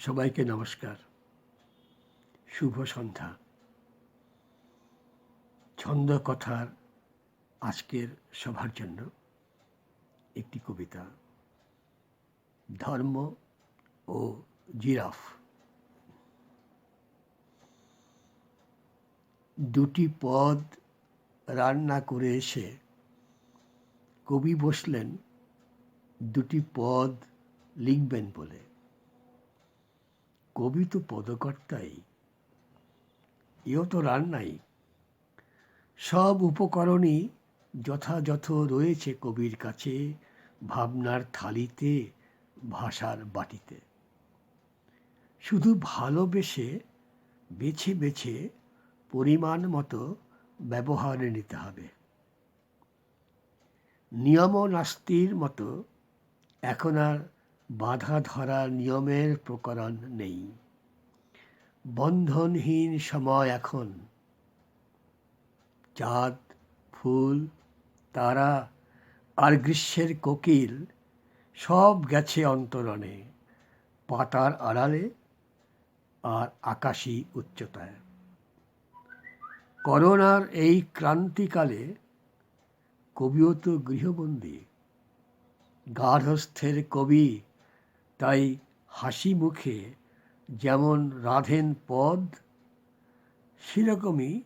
সবাইকে নমস্কার। শুভ সন্ধ্যা। ছন্দ কথার আজকের সভার জন্য একটি কবিতা, ধর্ম ও জিরাফ। দুটি পদ রান্না করে এসে কবি বসলেন, দুটি পদ লিখবেন বলে। কবি তো পদকর্তাই। এও তো রান্নাই সব উপকরণই যথাযথ রয়েছে কবির কাছে ভাবনার থালিতে, ভাষার বাটিতে। শুধু ভালোবেসে, বেছে বেছে পরিমাণ মতো ব্যবহারে নিতে হবে। নিয়ম নাস্তির মতো এখন আর বাধা ধরা নিয়মের প্রকরণ নেই। বন্ধনহীন সময় এখন। চাঁদ, ফুল, তারা আর গ্রীষ্মের কোকিল সব গেছে অন্তরণে, পাতার আড়ালে আর আকাশী উচ্চতায়। করোনার এই ক্রান্তিকালে কবিও তো গৃহবন্দী গার্হস্থের কবি তাই হাসি মুখে যেমন রাধেন পদ, সেরকমই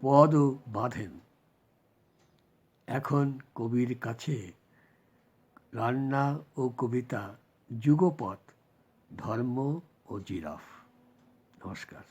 পদও বাঁধেন। এখন কবির কাছে রান্না ও কবিতা, যুগপথ, ধর্ম ও জিরাফ। নমস্কার।